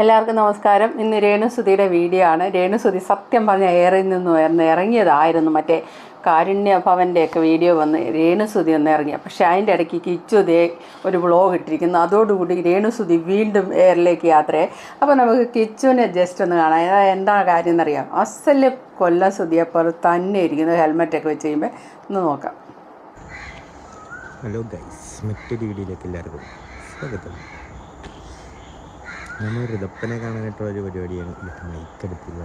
എല്ലാവർക്കും നമസ്കാരം. ഇന്ന് രേണുസുതിയുടെ വീഡിയോ ആണ്. രേണുസുതി സത്യം പറഞ്ഞ ഏറെ നിന്ന് ഉയർന്ന് ഇറങ്ങിയതായിരുന്നു. മറ്റേ കാരുണ്യ ഭവന്റെയൊക്കെ വീഡിയോ വന്ന് രേണുസുതി ഒന്ന് ഇറങ്ങിയ. പക്ഷേ അതിന്റെ ഇടയ്ക്ക് കിച്ചു ദേ ഒരു വ്ളോഗ് ഇട്ടിരിക്കുന്നു. അതോടുകൂടി രേണുസുതി വീണ്ടും എയറിലേക്ക് യാത്രയെ അപ്പോൾ നമുക്ക് കിച്ചുവിനെ ജസ്റ്റ് ഒന്ന് കാണാം. അതായത് എന്താ കാര്യം എന്നറിയാം. അസൽ കൊല്ലം സുതിയെപ്പോലെ തന്നെ ഇരിക്കുന്നു. ഹെൽമെറ്റൊക്കെ വെച്ച് കഴിയുമ്പോൾ ഒന്ന് നോക്കാം. ഹലോ ഗൈസ് മറ്റൊരു വീഡിയോയിലേക്ക് എല്ലാവർക്കും സ്വാഗതം. നമ്മൾ ഋതപ്പനെ കാണാനായിട്ടുള്ള ഒരു പരിപാടിയാണ്. മൈക്കെടുത്തില്ല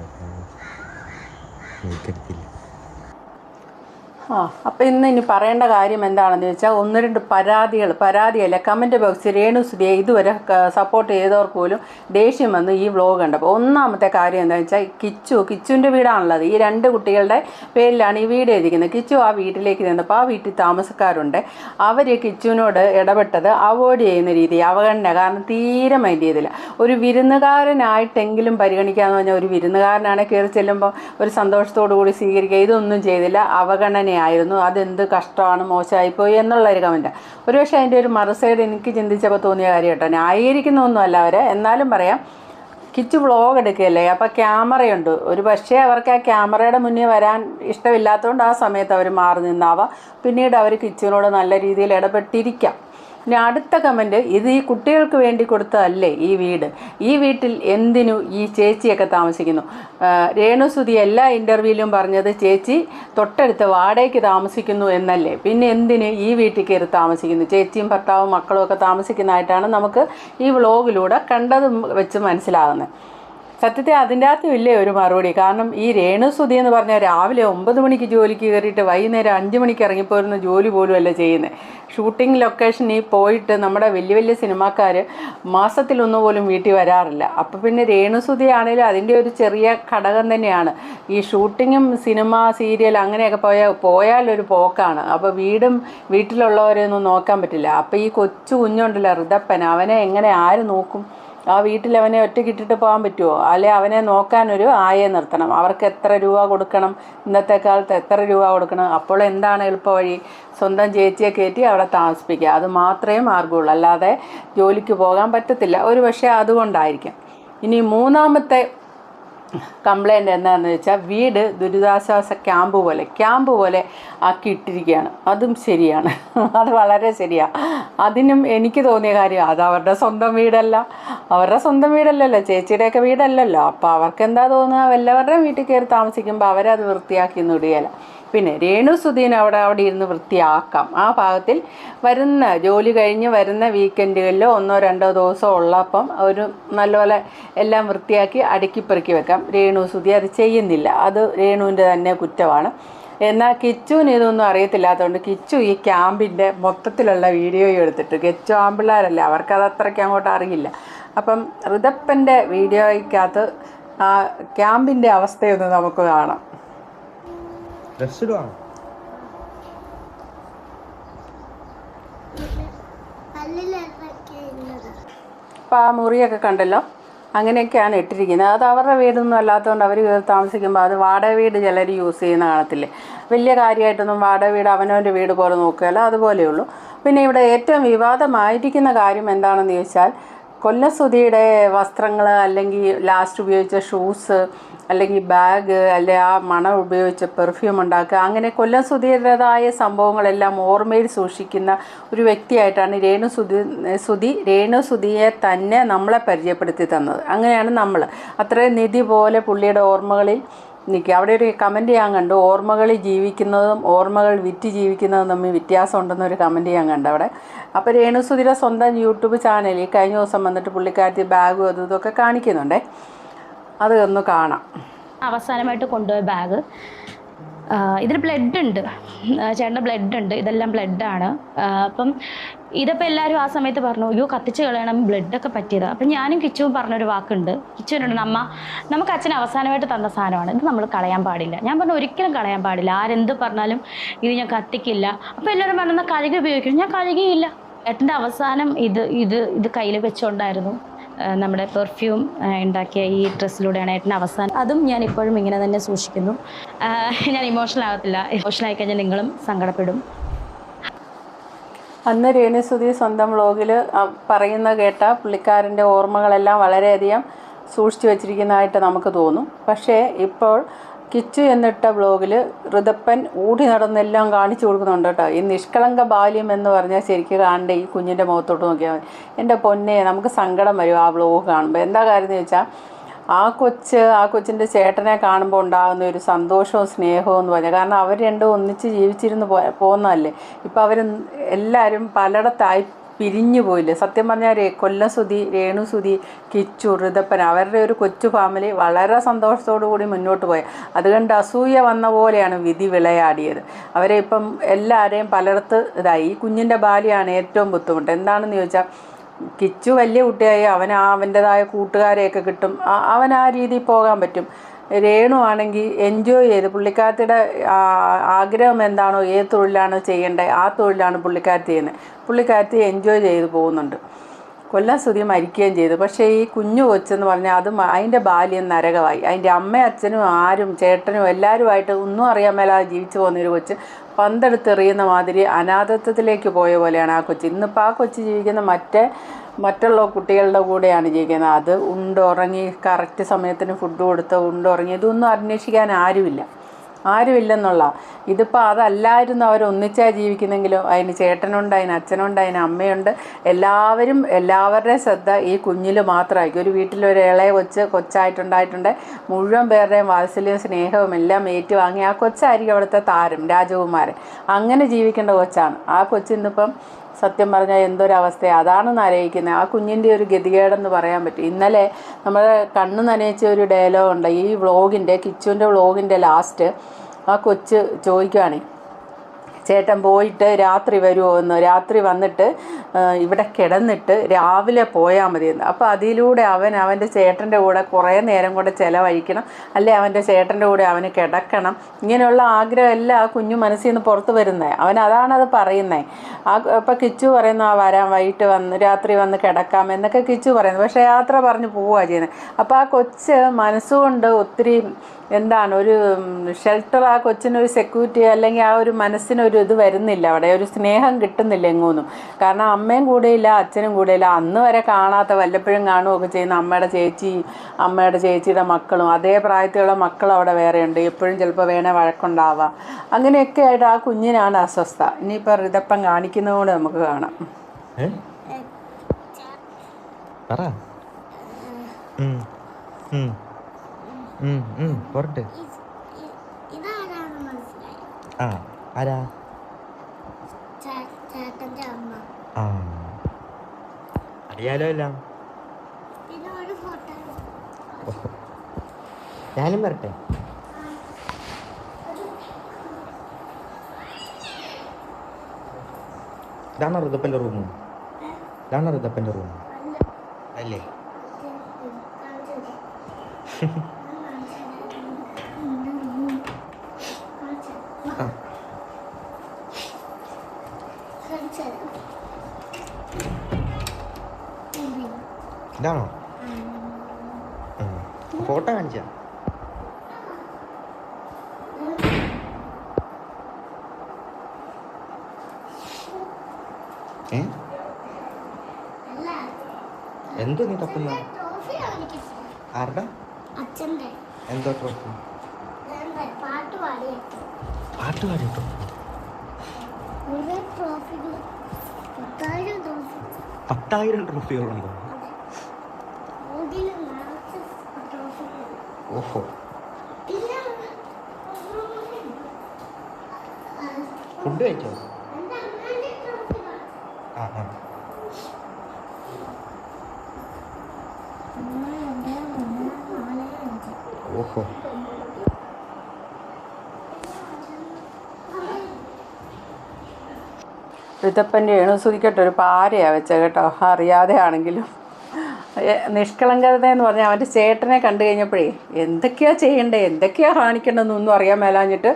മൈക്കെടുത്തില്ല ആ അപ്പോൾ ഇന്ന് ഇനി പറയേണ്ട കാര്യം എന്താണെന്ന് വെച്ചാൽ ഒന്ന് രണ്ട് പരാതികൾ പരാതിയല്ല കമന്റ് ബോക്സ് രേണു സുധിയെ ഇതുവരെ സപ്പോർട്ട് ചെയ്തവർക്ക് പോലും ദേഷ്യം വന്ന് ഈ വ്ലോഗ് കണ്ടപ്പോൾ ഒന്നാമത്തെ കാര്യം എന്താണെന്ന് വെച്ചാൽ കിച്ചു കിച്ചുവിന്റെ വീടാണുള്ളത്. ഈ രണ്ട് കുട്ടികളുടെ പേരിലാണ് ഈ വീട് എഴുതിക്കുന്നത് കിച്ചു ആ വീട്ടിലേക്ക് ചെന്നപ്പോൾ ആ വീട്ടിൽ താമസക്കാരുണ്ട്. അവർ കിച്ചുവിനോട് ഇടപെട്ടത് അവോയ്ഡ് ചെയ്യുന്ന രീതി അവഗണന കാരണം തീരെ മൈൻഡ് ചെയ്തില്ല. ഒരു വിരുന്നുകാരനായിട്ടെങ്കിലും പരിഗണിക്കാമെന്ന് പറഞ്ഞാൽ ഒരു വിരുന്നുകാരനാണ് കയറി ചെല്ലുമ്പോൾ ഒരു സന്തോഷത്തോടു കൂടി സ്വീകരിക്കുക. ഇതൊന്നും ചെയ്തില്ല. അവഗണനയായിരുന്നു അതെന്ത് കഷ്ടമാണ് മോശമായിപ്പോയി എന്നുള്ള ഒരു കമന്റ് ഒരുപക്ഷെ അതിന്റെ ഒരു മറുസൈഡ് എനിക്ക് ചിന്തിച്ചപ്പോൾ തോന്നിയ കാര്യം കേട്ടോ ന്യായീകരിക്കുന്നൊന്നുമല്ല അവരെ. എന്നാലും പറയാം കിച്ച് വ്ളോഗ് എടുക്കുകയല്ലേ? അപ്പോൾ ക്യാമറയുണ്ട്. ഒരു പക്ഷേ അവർക്ക് ആ ക്യാമറയുടെ മുന്നിൽ വരാൻ ഇഷ്ടമില്ലാത്തതുകൊണ്ട് ആ സമയത്ത് അവർ മാറി നിന്നാവാം. പിന്നീട് അവർ കിച്ചിനോട് നല്ല രീതിയിൽ ഇടപെട്ടിരിക്കാം. ഇനി അടുത്ത കമന്റ് ഇത് ഈ കുട്ടികൾക്ക് വേണ്ടി കൊടുത്തതല്ലേ ഈ വീട്? ഈ വീട്ടിൽ എന്തിനു ഈ ചേച്ചിയൊക്കെ താമസിക്കുന്നു? രേണു രേണുസുതി എല്ലാ ഇന്റർവ്യൂവിലും പറഞ്ഞത് ചേച്ചി തൊട്ടടുത്ത് വാടകയ്ക്ക് താമസിക്കുന്നു എന്നല്ലേ? പിന്നെ എന്തിന് ഈ വീട്ടിൽ കയറി താമസിക്കുന്നു? ചേച്ചിയും ഭർത്താവും മക്കളും ഒക്കെ താമസിക്കുന്നതായിട്ടാണ് നമുക്ക് ഈ വ്ളോഗിലൂടെ കണ്ടത് വെച്ച് മനസ്സിലാകുന്നത് സത്യത്തിൽ അതിന്റെ അകത്തും ഇല്ലേ ഒരു മറുപടി. കാരണം ഈ രേണു രേണുസുതി എന്ന് പറഞ്ഞാൽ രാവിലെ ഒമ്പത് മണിക്ക് ജോലിക്ക് കയറിയിട്ട് വൈകുന്നേരം അഞ്ച് മണിക്ക് ഇറങ്ങിപ്പോരുന്ന ജോലി പോലും അല്ല ചെയ്യുന്നത്. ഷൂട്ടിംഗ് ലൊക്കേഷനിൽ പോയിട്ട് നമ്മുടെ വലിയ വലിയ സിനിമാക്കാർ മാസത്തിലൊന്നു പോലും വീട്ടിൽ വരാറില്ല. അപ്പോൾ പിന്നെ രേണുസുതി ആണെങ്കിലും അതിന്റെ ഒരു ചെറിയ ഘടകം തന്നെയാണ്. ഈ ഷൂട്ടിങ്ങും സിനിമ സീരിയൽ അങ്ങനെയൊക്കെ പോയാൽ ഒരു പോക്കാണ്. അപ്പോൾ വീടും വീട്ടിലുള്ളവരെയൊന്നും നോക്കാൻ പറ്റില്ല. അപ്പോൾ ഈ കൊച്ചു കുഞ്ഞുണ്ടല്ലോ ഋതപ്പൻ അവനെ എങ്ങനെ ആര് നോക്കും? ആ വീട്ടിൽ അവനെ ഒറ്റക്കിട്ടിട്ട് പോകാൻ പറ്റുമോ? അല്ലെ അവനെ നോക്കാനൊരു ആയെ നിർത്തണം. അവർക്ക് എത്ര രൂപ കൊടുക്കണം? ഇന്നത്തെ കാലത്ത് എത്ര രൂപ കൊടുക്കണം? അപ്പോൾ എന്താണ് എളുപ്പവഴി? സ്വന്തം ചേച്ചിയെ കയറ്റി അവിടെ താമസിപ്പിക്കുക. അത് മാത്രമേ മാർഗമുള്ളൂ അല്ലാതെ ജോലിക്ക് പോകാൻ പറ്റത്തില്ല. ഒരു പക്ഷേ അതുകൊണ്ടായിരിക്കും. ഇനി മൂന്നാമത്തെ കംപ്ലൈന്റ് എന്താണെന്ന് വെച്ചാൽ വീട് ദുരിതാശ്വാസ ക്യാമ്പ് പോലെ ക്യാമ്പ് പോലെ ആക്കിയിട്ടിരിക്കുകയാണ് അതും ശരിയാണ്. അത് വളരെ ശരിയാണ് അതിനും എനിക്ക് തോന്നിയ കാര്യം അത് അവരുടെ സ്വന്തം വീടല്ല. അവരുടെ സ്വന്തം വീടല്ലല്ലോ. ചേച്ചിയുടെയൊക്കെ വീടല്ലല്ലോ. അപ്പോൾ അവർക്ക് എന്താ തോന്നുക? വല്ലവരുടെയും വീട്ടിൽ കയറി താമസിക്കുമ്പോൾ അവരത് വൃത്തിയാക്കി ഒന്നും പിന്നെ രേണു സുധീൻ അവിടെ അവിടെ ഇരുന്ന് വൃത്തിയാക്കാം. ആ ഭാഗത്തിൽ വരുന്ന ജോലി കഴിഞ്ഞ് വരുന്ന വീക്കെൻഡുകളിലോ ഒന്നോ രണ്ടോ ദിവസം ഉള്ളപ്പം ഒരു നല്ലപോലെ എല്ലാം വൃത്തിയാക്കി അടുക്കി പെറുക്കി വെക്കാം. രേണു സുധി അത് ചെയ്യുന്നില്ല. അത് രേണുവിന്റെ തന്നെ കുറ്റമാണ്. എന്നാൽ കിച്ചുവിന് ഇതൊന്നും അറിയത്തില്ലാത്തതുകൊണ്ട് കിച്ചു ഈ ക്യാമ്പിന്റെ മൊത്തത്തിലുള്ള വീഡിയോ എടുത്തിട്ട് കിച്ചു ആമ്പിള്ളേരല്ലേ അവർക്കത് അത്രയ്ക്ക് അങ്ങോട്ട് അറിയില്ല. അപ്പം ഋതപ്പന്റെ വീഡിയോയ്ക്കകത്ത് ആ ക്യാമ്പിന്റെ അവസ്ഥയൊന്ന് നമുക്ക് കാണാം. ഡ്രസ് ഇടുവാണോ അപ്പോൾ ആ മുറിയൊക്കെ കണ്ടല്ലോ? അങ്ങനെയൊക്കെയാണ് ഇട്ടിരിക്കുന്നത്. അത് അവരുടെ വീടൊന്നും അല്ലാത്തതുകൊണ്ട് അവർ താമസിക്കുമ്പോൾ അത് വാടക വീട് ചിലർ യൂസ് ചെയ്യുന്ന കാണത്തില്ലേ? വലിയ കാര്യമായിട്ടൊന്നും വാടക വീട് അവനവന്റെ വീട് പോലെ നോക്കുകയല്ല അതുപോലെയുള്ളൂ. പിന്നെ ഇവിടെ ഏറ്റവും വിവാദമായിരിക്കുന്ന കാര്യം എന്താണെന്ന് ചോദിച്ചാൽ കൊല്ലസുതിയുടെ വസ്ത്രങ്ങൾ അല്ലെങ്കിൽ ലാസ്റ്റ് ഉപയോഗിച്ച ഷൂസ് അല്ലെങ്കിൽ ബാഗ് അല്ലെ ആ മണം ഉപയോഗിച്ച് പെർഫ്യൂം ഉണ്ടാക്കുക. അങ്ങനെ കൊല്ലം സുധീരതായ സംഭവങ്ങളെല്ലാം ഓർമ്മയിൽ സൂക്ഷിക്കുന്ന ഒരു വ്യക്തിയായിട്ടാണ് രേണു സുധി സുധി രേണു സുധിയെ തന്നെ നമ്മളെ പരിചയപ്പെടുത്തി തന്നത്. അങ്ങനെയാണ് നമ്മൾ അത്രയും നിധി പോലെ പുള്ളിയുടെ ഓർമ്മകളിൽ നിൽക്കുക. അവിടെ ഒരു കമന്റ് ഞാൻ കണ്ടു. ഓർമ്മകളിൽ ജീവിക്കുന്നതും ഓർമ്മകൾ വിറ്റ് ജീവിക്കുന്നതും തമ്മിൽ വ്യത്യാസം ഉണ്ടെന്നൊരു കമന്റ് ഞാൻ കണ്ടു അവിടെ. അപ്പോൾ രേണുസുതിര സ്വന്തം യൂട്യൂബ് ചാനലിൽ കഴിഞ്ഞ ദിവസം വന്നിട്ട് പുള്ളിക്കാരത്തി ബാഗും അതും ഇതൊക്കെ കാണിക്കുന്നുണ്ടേ. അത് ഒന്ന് കാണാം. അവസാനമായിട്ട് കൊണ്ടുപോയ ബാഗ് ഇതിൽ ബ്ലഡ് ഉണ്ട്. ചേട്ടന്റെ ബ്ലഡ് ഉണ്ട്. ഇതെല്ലാം ബ്ലഡാണ് അപ്പം ഇതിപ്പോൾ എല്ലാവരും ആ സമയത്ത് പറഞ്ഞു അയ്യോ കത്തിച്ച് കളയണം ബ്ലഡൊക്കെ പറ്റിയത്. അപ്പം ഞാനും കിച്ചുവും പറഞ്ഞൊരു വാക്കുണ്ട്. കിച്ചുവിനോട് അമ്മ നമുക്ക് അച്ഛൻ അവസാനമായിട്ട് തന്ന സാധനമാണ്. ഇത് നമ്മൾ കളയാൻ പാടില്ല. ഞാൻ പറഞ്ഞു ഒരിക്കലും കളയാൻ പാടില്ല. ആരെന്ത് പറഞ്ഞാലും ഇത് ഞാൻ കത്തിക്കില്ല. അപ്പോൾ എല്ലാവരും പറഞ്ഞാൽ കഴുകി ഉപയോഗിക്കണം. ഞാൻ കഴുകിയില്ല. ഏട്ടന്റെ അവസാനം ഇത് ഇത് ഇത് കയ്യിൽ വെച്ചുകൊണ്ടായിരുന്നു നമ്മുടെ പെർഫ്യൂം ഉണ്ടാക്കിയ ഈ ഡ്രസ്സിലൂടെയാണ് ഏട്ടൻ അവസാനം. അതും ഞാൻ ഇപ്പോഴും ഇങ്ങനെ തന്നെ സൂക്ഷിക്കുന്നു. ഞാൻ ഇമോഷണൽ ആകത്തില്ല. ഇമോഷണൽ ആയിക്കഴിഞ്ഞാൽ നിങ്ങളും സങ്കടപ്പെടും. അന്ന് രേണുസുതി സ്വന്തം വ്ളോഗിൽ പറയുന്ന കേട്ട പുള്ളിക്കാരന്റെ ഓർമ്മകളെല്ലാം വളരെയധികം സൂക്ഷിച്ചു വച്ചിരിക്കുന്നതായിട്ട് നമുക്ക് തോന്നും. പക്ഷേ ഇപ്പോൾ കിച്ചു എന്നിട്ട വ്ളോഗിൽ ഋതപ്പൻ ഊടി നടന്നെല്ലാം കാണിച്ചു കൊടുക്കുന്നുണ്ട് കേട്ടോ. ഈ നിഷ്കളങ്ക ബാല്യം എന്ന് പറഞ്ഞാൽ ശരിക്കും കാണേണ്ട ഈ കുഞ്ഞിന്റെ മുഖത്തോട്ട് നോക്കിയാൽ മതി. എന്റെ പൊന്നെ നമുക്ക് സങ്കടം വരും ആ വ്ളോഗ് കാണുമ്പോൾ എന്താ കാര്യം എന്ന് വെച്ചാൽ ആ കൊച്ച് ആ കൊച്ചിന്റെ ചേട്ടനെ കാണുമ്പോൾ ഉണ്ടാകുന്ന ഒരു സന്തോഷവും സ്നേഹവും എന്ന് പറഞ്ഞാൽ കാരണം അവർ രണ്ടും ഒന്നിച്ച് ജീവിച്ചിരുന്ന് പോകുന്നതല്ലേ ഇപ്പോൾ അവർ എല്ലാവരും പലയിടത്തായി പിരിഞ്ഞു പോയില്ലേ. സത്യം പറഞ്ഞാൽ രേ രേണുസുതി കിച്ചു ഋതപ്പൻ അവരുടെ ഒരു കൊച്ചു ഫാമിലി വളരെ സന്തോഷത്തോടു കൂടി മുന്നോട്ട് പോയി. അതുകൊണ്ട് അസൂയ വന്ന പോലെയാണ് വിധി വിളയാടിയത്. അവരെ ഇപ്പം എല്ലാവരെയും പലയിടത്ത് ഇതായി. ഈ കുഞ്ഞിന്റെ ബാല്യമാണ് ഏറ്റവും ബുദ്ധിമുട്ട്. എന്താണെന്ന് ചോദിച്ചാൽ കിച്ചു വലിയ കുട്ടിയായി അവൻ അവന്റെതായ കൂട്ടുകാരെയൊക്കെ കിട്ടും. അവൻ ആ രീതിയിൽ പോകാൻ പറ്റും. രേണു ആണെങ്കിൽ എൻജോയ് ചെയ്ത് പുള്ളിക്കാരത്തിയുടെ ആഗ്രഹം എന്താണോ ഏത് തൊഴിലാണ് ചെയ്യേണ്ടത് ആ തൊഴിലാണ് പുള്ളിക്കാരത്തി ചെയ്യുന്നത്. പുള്ളിക്കാരത്തി എൻജോയ് ചെയ്ത് പോകുന്നുണ്ട്. കൊല്ലം സ്തുതി മരിക്കുകയും ചെയ്തു. പക്ഷേ ഈ കുഞ്ഞു കൊച്ചെന്ന് പറഞ്ഞാൽ അത് അതിന്റെ ബാല്യം നരകമായി. അതിന്റെ അമ്മയും അച്ഛനും ആരും ചേട്ടനും എല്ലാവരുമായിട്ട് ഒന്നും അറിയാൻ മേലാതെ ജീവിച്ചു പോകുന്നൊരു കൊച്ച് പന്തെടുത്തെറിയുന്ന മാതിരി അനാഥത്വത്തിലേക്ക് പോയ പോലെയാണ് ആ കൊച്ച്. ഇന്നിപ്പോൾ ആ കൊച്ച് ജീവിക്കുന്ന മറ്റേ മറ്റുള്ള കുട്ടികളുടെ കൂടെയാണ് ജീവിക്കുന്നത്. അത് ഉണ്ടുറങ്ങി കറക്റ്റ് സമയത്തിന് ഫുഡ് കൊടുത്ത് ഉണ്ടുറങ്ങി ഇതൊന്നും അന്വേഷിക്കാൻ ആരുമില്ല. ആരുമില്ലെന്നുള്ള. ഇതിപ്പോൾ അതല്ലായിരുന്നു അവർ ഒന്നിച്ചാണ് ജീവിക്കുന്നെങ്കിലും. അതിന് ചേട്ടനുണ്ട് അതിന് അച്ഛനുണ്ട് അതിന് അമ്മയുണ്ട്. എല്ലാവരും എല്ലാവരുടെ ശ്രദ്ധ ഈ കുഞ്ഞിൽ മാത്രമായിരിക്കും. ഒരു വീട്ടിലൊരു ഇളയ കൊച്ച് കൊച്ചായിട്ടുണ്ടായിട്ടുണ്ട്. മുഴുവൻ പേരുടെയും വാത്സല്യവും സ്നേഹവും എല്ലാം ഏറ്റുവാങ്ങി ആ കൊച്ചായിരിക്കും അവിടുത്തെ താരം രാജകുമാരൻ. അങ്ങനെ ജീവിക്കേണ്ട കൊച്ചാണ്. ആ കൊച്ചിന്നിപ്പം സത്യം പറഞ്ഞാൽ എന്തൊരവസ്ഥയാണ് അതാണെന്ന് ആലോചിക്കുന്നത്. ആ കുഞ്ഞിന്റെ ഒരു ഗതികേടെന്ന് പറയാൻ പറ്റും. ഇന്നലെ നമ്മൾ കണ്ണ് നനയിച്ച ഒരു ഡയലോഗ് ഉണ്ട്. ഈ വ്ളോഗിന്റെ കിച്ചുവിന്റെ വ്ളോഗിന്റെ ലാസ്റ്റ് ആ കൊച്ച് ചോദിക്കുകയാണ് ചേട്ടൻ പോയിട്ട് രാത്രി വരുമോ എന്ന് രാത്രി വന്നിട്ട് ഇവിടെ കിടന്നിട്ട് രാവിലെ പോയാൽ മതിയെന്ന്. അപ്പോൾ അതിലൂടെ അവൻ അവന്റെ ചേട്ടന്റെ കൂടെ കുറേ നേരം കൂടെ ചിലവഴിക്കണം. അല്ലെ അവന്റെ ചേട്ടന്റെ കൂടെ അവന് കിടക്കണം. ഇങ്ങനെയുള്ള ആഗ്രഹമല്ല ആ കുഞ്ഞു മനസ്സിൽ നിന്ന് പുറത്ത് വരുന്നത് അവൻ അതാണത് പറയുന്നത് ആ ഇപ്പം കിച്ചു പറയുന്നു ആ വരാൻ വൈകിട്ട് വന്ന് രാത്രി വന്ന് കിടക്കാം എന്നൊക്കെ കിച്ചു പറയുന്നു. പക്ഷേ യാത്ര പറഞ്ഞ് പോവുക ചെയ്യുന്നത് അപ്പോൾ ആ കൊച്ച് മനസ്സുകൊണ്ട് ഒത്തിരി എന്താണ് ഒരു ഷെൽട്ടർ ആ കൊച്ചിനൊരു സെക്യൂരിറ്റി അല്ലെങ്കിൽ ആ ഒരു മനസ്സിനൊരു ഇത് വരുന്നില്ല. അവിടെ ഒരു സ്നേഹം കിട്ടുന്നില്ല എങ്ങൊന്നും. കാരണം അമ്മയും കൂടെയില്ല അച്ഛനും കൂടെയില്ല. അന്ന് വരെ കാണാത്ത വല്ലപ്പോഴും കാണുകയൊക്കെ ചെയ്യുന്ന അമ്മയുടെ ചേച്ചി അമ്മയുടെ ചേച്ചിയുടെ മക്കളും അതേ പ്രായത്തിലുള്ള മക്കളും അവിടെ വേറെയുണ്ട്. എപ്പോഴും ചിലപ്പോൾ വേണേ വഴക്കുണ്ടാവാം. അങ്ങനെയൊക്കെ ആയിട്ട് ആ കുഞ്ഞിനാണ് അസ്വസ്ഥ. ഇനിയിപ്പോൾ ഋതപ്പം കാണിക്കുന്നതുകൊണ്ട് നമുക്ക് കാണാം. പറ. പോരട്ടെ. ആ ആരാ? ആ. അറിയാലോ എല്ലാം. ഞാനും വരട്ടെ? ഇതാണ് ഋതപ്പന്റെ റൂം ഇതാണ് ഋതപ്പന്റെ റൂം അല്ലേ. ആ. ഇതാണോ? ഫോട്ടോ കാണിച്ചാ ഏ? എന്തോ നീ തപ്പുന്ന? ആരുടെ? എന്തോ ട്രോഫി പാട്ട് പാടിയ പാട്ട് പാടിട്ടോ ഒരു ട്രോഫികൾ പത്തായിരം ട്രോഫി പത്തായിരം ട്രോഫികളുണ്ടോ ഓഹോ. ഫുഡ് കഴിച്ചോ? ആ ആ. ഓഹോ. ഋതപ്പന്റെ എണുസുതിക്കട്ട് ഒരു പാരയാണ് വെച്ചത് കേട്ടോ. അറിയാതെ ആണെങ്കിലും നിഷ്കളങ്കത എന്ന് പറഞ്ഞാൽ അവന്റെ ചേട്ടനെ കണ്ടു കഴിഞ്ഞപ്പോഴേ എന്തൊക്കെയാ ചെയ്യേണ്ടേ എന്തൊക്കെയാ കാണിക്കേണ്ടതെന്നൊന്നും അറിയാൻ മേലാഞ്ഞിട്ട്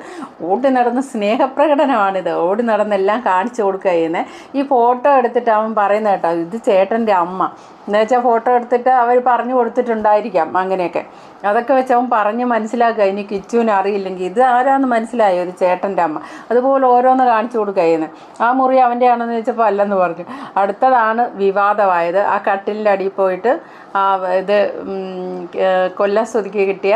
ഓടി നടന്ന സ്നേഹപ്രകടനമാണിത്. ഓടി നടന്നെല്ലാം കാണിച്ചു കൊടുക്കുക ചെയ്യുന്നത് ഈ ഫോട്ടോ എടുത്തിട്ട് അവൻ പറയുന്ന കേട്ടോ ഇത് ചേട്ടന്റെ അമ്മ. എന്ന് വെച്ചാൽ ഫോട്ടോ എടുത്തിട്ട് അവർ പറഞ്ഞു കൊടുത്തിട്ടുണ്ടായിരിക്കാം അങ്ങനെയൊക്കെ. അതൊക്കെ വെച്ച് അവൻ പറഞ്ഞ് മനസ്സിലാക്കുക ഇനി കിച്ചുവിന് അറിയില്ലെങ്കിൽ ഇത് ആരാന്ന് മനസ്സിലായോ? ഒരു ചേട്ടന്റെ അമ്മ. അതുപോലെ ഓരോന്ന് കാണിച്ചു കൊടുക്കുകയെന്ന് ആ മുറി അവന്റെ ആണെന്ന് ചോദിച്ചപ്പോൾ അല്ലെന്ന് പറഞ്ഞു. അടുത്തതാണ് വിവാദമായത്. ആ കട്ടിലിന്റെ അടിയിൽ പോയിട്ട് ഇത് കൊല്ലസ്തുതിക്ക് കിട്ടിയ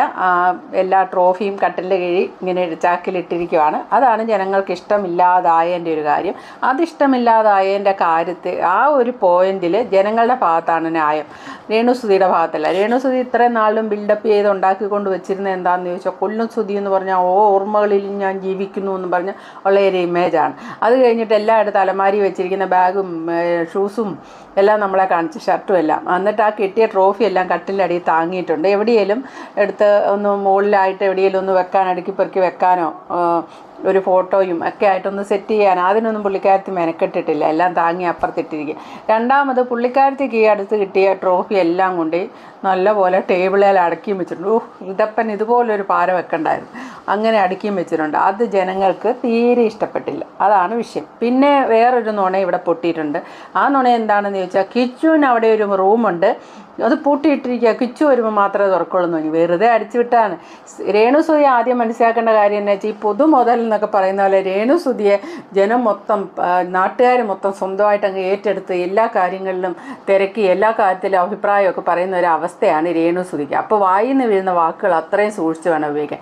എല്ലാ ട്രോഫിയും കട്ടിലിന്റെ കീഴിൽ ഇങ്ങനെ ചാക്കിലിട്ടിരിക്കുവാണ്. അതാണ് ജനങ്ങൾക്ക് ഇഷ്ടമില്ലാതായതിന്റെ ഒരു കാര്യം. അതിഷ്ടമില്ലാതായതിന്റെ കാര്യത്തിൽ ആ ഒരു പോയിന്റിൽ ജനങ്ങളുടെ ഭാഗത്താണ് ന്യായം. രേണുസുതിയുടെ ഭാഗത്തല്ല. രേണുസുതി ഇത്രയും നാളും ബിൽഡപ്പ് ചെയ്ത് ഉണ്ടാക്കിക്കൊണ്ട് വെച്ചിരുന്നത് എന്താണെന്ന് ചോദിച്ചാൽ കൊല്ലും സ്തുതി എന്ന് പറഞ്ഞാൽ ഓ ഓർമ്മകളിൽ ഞാൻ ജീവിക്കുന്നു എന്ന് പറഞ്ഞ ഉള്ള ഒരു ഇമേജാണ് അത് കഴിഞ്ഞിട്ട് എല്ലായിടത്തും അലമാരി വെച്ചിരിക്കുന്ന ബാഗും ഷൂസും എല്ലാം നമ്മളെ കാണിച്ച് ഷർട്ടും എല്ലാം. എന്നിട്ട് ആ കിട്ടിയ ട്രോഫി എല്ലാം കട്ടിലിന്റെ അടിയിൽ താങ്ങിയിട്ടുണ്ട്. എവിടെയെങ്കിലും എടുത്ത് ഒന്ന് മുകളിലായിട്ട് എവിടെയെങ്കിലും ഒന്ന് വെക്കാൻ അടുക്കി പെറുക്കി വെക്കാനോ ഒരു ഫോട്ടോയും ഒക്കെ ആയിട്ടൊന്ന് സെറ്റ് ചെയ്യാൻ അതിനൊന്നും പുള്ളിക്കാരത്തി മെനക്കെട്ടിട്ടില്ല. എല്ലാം താങ്ങി അപ്പുറത്തിട്ടിരിക്കുക. രണ്ടാമത് പുള്ളിക്കാരത്തിക്ക് ഈ അടുത്ത് കിട്ടിയ ട്രോഫി എല്ലാം കൊണ്ട് നല്ലപോലെ ടേബിളിൽ അടക്കിയും വെച്ചിട്ടുണ്ട്. ഓഹ് ഇതപ്പൻ ഇതുപോലൊരു പാര വെക്കണ്ടായിരുന്നു. അങ്ങനെ അടുക്കിയും വെച്ചിട്ടുണ്ട്. അത് ജനങ്ങൾക്ക് തീരെ ഇഷ്ടപ്പെട്ടില്ല. അതാണ് വിഷയം. പിന്നെ വേറൊരു നുണ ഇവിടെ പൊട്ടിയിട്ടുണ്ട്. ആ നുണ എന്താണെന്ന് ചോദിച്ചാൽ കിച്ചുവിന് അവിടെ ഒരു റൂമുണ്ട്. അത് പൂട്ടിയിട്ടിരിക്കുക. കിച്ചു വരുമ്പോൾ മാത്രമേ തുറക്കുള്ളൂ എന്ന് വെറുതെ അടിച്ചുവിട്ടാണ് രേണുസുതി ആദ്യം മനസ്സിലാക്കേണ്ട കാര്യം എന്നു വെച്ചാൽ ഈ പൊതു മുതൽ എന്നൊക്കെ പറയുന്ന പോലെ രേണുസുതിയെ ജനം മൊത്തം നാട്ടുകാർ മൊത്തം സ്വന്തമായിട്ട് അങ്ങ് ഏറ്റെടുത്ത് എല്ലാ കാര്യങ്ങളിലും തിരക്കി എല്ലാ കാര്യത്തിലും അഭിപ്രായമൊക്കെ പറയുന്ന ഒരു അവസ്ഥയാണ് രേണുസുതിക്ക് അപ്പോൾ വായിൽ നിന്ന് വീഴുന്ന വാക്കുകൾ അത്രയും സൂക്ഷിച്ച് വേണം ഉപയോഗിക്കാൻ.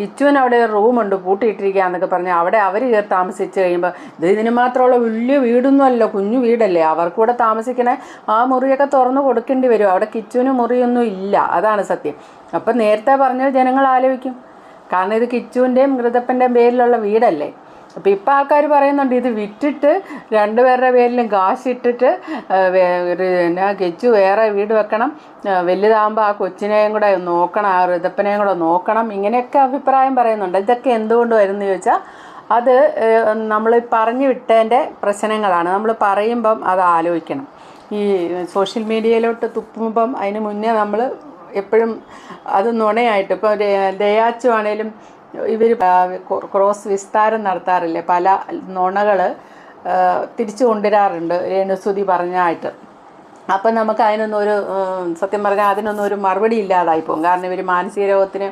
കിച്ചുവിന് അവിടെ ഒരു റൂമുണ്ട് പൂട്ടിയിട്ടിരിക്കുക എന്നൊക്കെ പറഞ്ഞാൽ അവിടെ അവർ കയറി താമസിച്ച് കഴിയുമ്പോൾ ഇത് ഇതിന് മാത്രമുള്ള വലിയ വീടൊന്നും അല്ല കുഞ്ഞു വീടല്ലേ? അവർക്കൂടെ താമസിക്കണേ. ആ മുറിയൊക്കെ തുറന്നു കൊടുക്കേണ്ടി വരും. അവിടെ കിച്ചുവിന് മുറിയൊന്നും ഇല്ല. അതാണ് സത്യം. അപ്പം നേരത്തെ പറഞ്ഞത് ജനങ്ങൾ ആലോചിക്കും. കാരണം ഇത് കിച്ചുവിന്റെയും മൃതപ്പന്റെയും പേരിലുള്ള വീടല്ലേ? അപ്പോൾ ഇപ്പം ആൾക്കാർ പറയുന്നുണ്ട് ഇത് വിറ്റിട്ട് രണ്ടുപേരുടെ പേരിലും കാശിട്ടിട്ട് പിന്നെ കെച്ചു വേറെ വീട് വെക്കണം. വലുതാകുമ്പോൾ ആ കൊച്ചിനെയും കൂടെ നോക്കണം ആ ഋതപ്പനെയും കൂടെ നോക്കണം. ഇങ്ങനെയൊക്കെ അഭിപ്രായം പറയുന്നുണ്ട്. ഇതൊക്കെ എന്തുകൊണ്ട് വരുന്നു ചോദിച്ചാൽ അത് നമ്മൾ പറഞ്ഞു വിട്ടതിന്റെ പ്രശ്നങ്ങളാണ്. നമ്മൾ പറയുമ്പം അത് ആലോചിക്കണം. ഈ സോഷ്യൽ മീഡിയയിലോട്ട് തുപ്പുമ്പം അതിന് മുന്നേ നമ്മൾ എപ്പോഴും അത് നുണയായിട്ട് ഇപ്പോൾ ദയാച്ചു ആണേലും ഇവർ ക്രോസ് വിസ്താരം നടത്താറില്ലേ? പല നുണകൾ തിരിച്ചു കൊണ്ടുവരാറുണ്ട് രേണുസുതി പറഞ്ഞായിട്ട്. അപ്പം നമുക്ക് അതിനൊന്നും ഒരു സത്യം പറഞ്ഞാൽ അതിനൊന്നും ഒരു മറുപടി ഇല്ലാതായി പോകും. കാരണം ഇവർ മാനസിക രോഗത്തിന്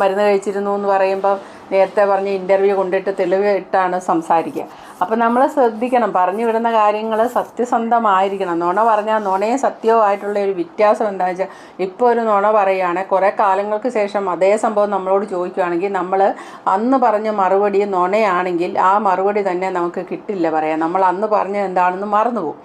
മരുന്ന് കഴിച്ചിരുന്നു എന്ന് പറയുമ്പോൾ നേരത്തെ പറഞ്ഞ് ഇന്റർവ്യൂ കൊണ്ടിട്ട് തെളിവ് ഇട്ടാണ് സംസാരിക്കുക. അപ്പം നമ്മൾ ശ്രദ്ധിക്കണം. പറഞ്ഞു വിടുന്ന കാര്യങ്ങൾ സത്യസന്ധമായിരിക്കണം. നുണ പറഞ്ഞാൽ നുണയും സത്യവുമായിട്ടുള്ള ഒരു വ്യത്യാസം എന്താണെന്ന് വെച്ചാൽ ഇപ്പോൾ ഒരു നുണ പറയുകയാണെങ്കിൽ കുറേ കാലങ്ങൾക്ക് ശേഷം അതേ സംഭവം നമ്മളോട് ചോദിക്കുകയാണെങ്കിൽ നമ്മൾ അന്ന് പറഞ്ഞ മറുപടി നുണയാണെങ്കിൽ ആ മറുപടി തന്നെ നമുക്ക് കിട്ടില്ല പറയാൻ. നമ്മൾ അന്ന് പറഞ്ഞത് എന്താണെന്ന് മറന്നുപോകും.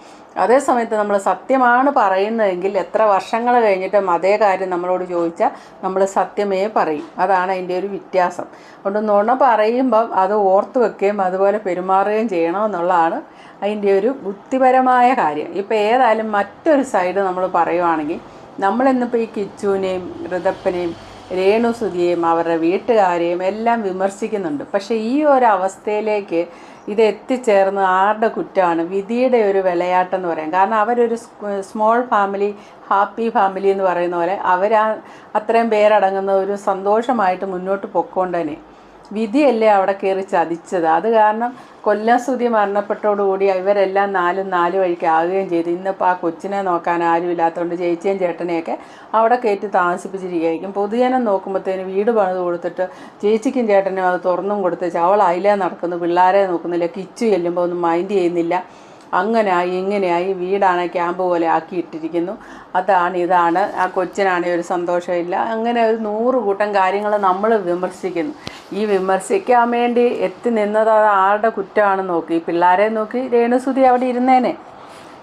അതേ സമയത്ത് നമ്മൾ സത്യമാണ് പറയുന്നതെങ്കിൽ എത്ര വർഷങ്ങൾ കഴിഞ്ഞിട്ടും അതേ കാര്യം നമ്മളോട് ചോദിച്ചാൽ നമ്മൾ സത്യമേ പറയും. അതാണ് അതിന്റെ ഒരു വ്യത്യാസം. അതുകൊണ്ട് നുണ പറയുമ്പം അത് ഓർത്ത് വെക്കുകയും അതുപോലെ പെരുമാറുകയും ചെയ്യണമെന്നുള്ളതാണ് അതിന്റെ ഒരു ബുദ്ധിപരമായ കാര്യം. ഇപ്പോൾ ഏതായാലും മറ്റൊരു സൈഡ് നമ്മൾ പറയുവാണെങ്കിൽ നമ്മളിന്നിപ്പോൾ ഈ കിച്ചുവിനെയും ഋതപ്പനെയും രേണുസുതിയെയും അവരുടെ വീട്ടുകാരെയും എല്ലാം വിമർശിക്കുന്നുണ്ട്. പക്ഷേ ഈ ഒരു അവസ്ഥയിലേക്ക് ഇത് എത്തിച്ചേർന്ന് ആരുടെ കുറ്റമാണ്? വിധിയുടെ ഒരു വിളയാട്ടെന്ന് പറയാം. കാരണം അവരൊരു സ്മോൾ ഫാമിലി ഹാപ്പി ഫാമിലി എന്ന് പറയുന്ന പോലെ അവർ അത്രയും പേരടങ്ങുന്ന ഒരു സന്തോഷമായിട്ട് മുന്നോട്ട് പൊക്കോണ്ടനെ വിധിയല്ലേ അവിടെ കയറി ചതിച്ചത്? അത് കാരണം കൊല്ലം സ്തുതി മരണപ്പെട്ടോടുകൂടി ഇവരെല്ലാം നാലും നാല് വഴിക്ക് ആകുകയും ചെയ്തു. ഇന്നിപ്പോൾ ആ കൊച്ചിനെ നോക്കാൻ ആരും ഇല്ലാത്തതുകൊണ്ട് ചേച്ചിയും ചേട്ടനെയൊക്കെ അവിടെ കയറ്റി താമസിപ്പിച്ചിരിക്കുകയായിരിക്കും. പൊതുജനം നോക്കുമ്പോഴത്തേന് വീട് പണിത് കൊടുത്തിട്ട് ചേച്ചിക്കും ചേട്ടനും അത് തുറന്നും കൊടുത്ത് അവൾ അതിലേ നടക്കുന്നു. പിള്ളേരെ നോക്കുന്നില്ല. കിച്ചു ചെല്ലുമ്പോൾ ഒന്നും മൈൻഡ് ചെയ്യുന്നില്ല. അങ്ങനെയായി ഇങ്ങനെയായി വീടാണ് ക്യാമ്പ് പോലെ ആക്കിയിട്ടിരിക്കുന്നു. അതാണ് ഇതാണ്. ആ കൊച്ചിനാണെങ്കിൽ ഒരു സന്തോഷമില്ല. അങ്ങനെ ഒരു നൂറ് കൂട്ടം കാര്യങ്ങൾ നമ്മൾ വിമർശിക്കുന്നു. ഈ വിമർശിക്കാൻ വേണ്ടി എത്തി നിന്നത് അത് ആരുടെ കുറ്റമാണെന്ന് നോക്കി. പിള്ളേരെ നോക്കി. രേണുസുതി അവിടെ ഇരുന്നേനെ.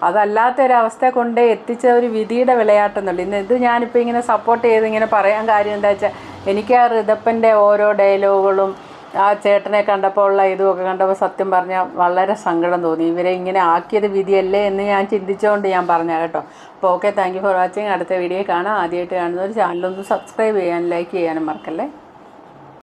അതല്ലാത്ത ഒരവസ്ഥ കൊണ്ട് എത്തിച്ച ഒരു വിധിയുടെ വിളയാട്ടെന്നുള്ളു ഇന്ന് ഇത് ഞാനിപ്പോൾ ഇങ്ങനെ സപ്പോർട്ട് ചെയ്ത് ഇങ്ങനെ പറയാൻ കാര്യം എന്താ വെച്ചാൽ എനിക്ക് ആ ഋതപ്പന്റെ ഓരോ ഡയലോഗുകളും ആ ചേട്ടനെ കണ്ടപ്പോൾ ഉള്ള ഇതുമൊക്കെ കണ്ടപ്പോൾ സത്യം പറഞ്ഞാൽ വളരെ സങ്കടം തോന്നി. ഇവരെ ഇങ്ങനെ ആക്കിയത് വിധിയല്ലേ എന്ന് ഞാൻ ചിന്തിച്ചുകൊണ്ട് ഞാൻ പറഞ്ഞ കേട്ടോ. അപ്പോൾ ഓക്കെ താങ്ക് ഫോർ വാച്ചിങ് അടുത്ത വീഡിയോ കാണാം. ആദ്യമായിട്ട് കാണുന്നവർ ചാനലൊന്ന് സബ്സ്ക്രൈബ് ചെയ്യാനും ലൈക്ക് ചെയ്യാനും മറക്കല്ലേ?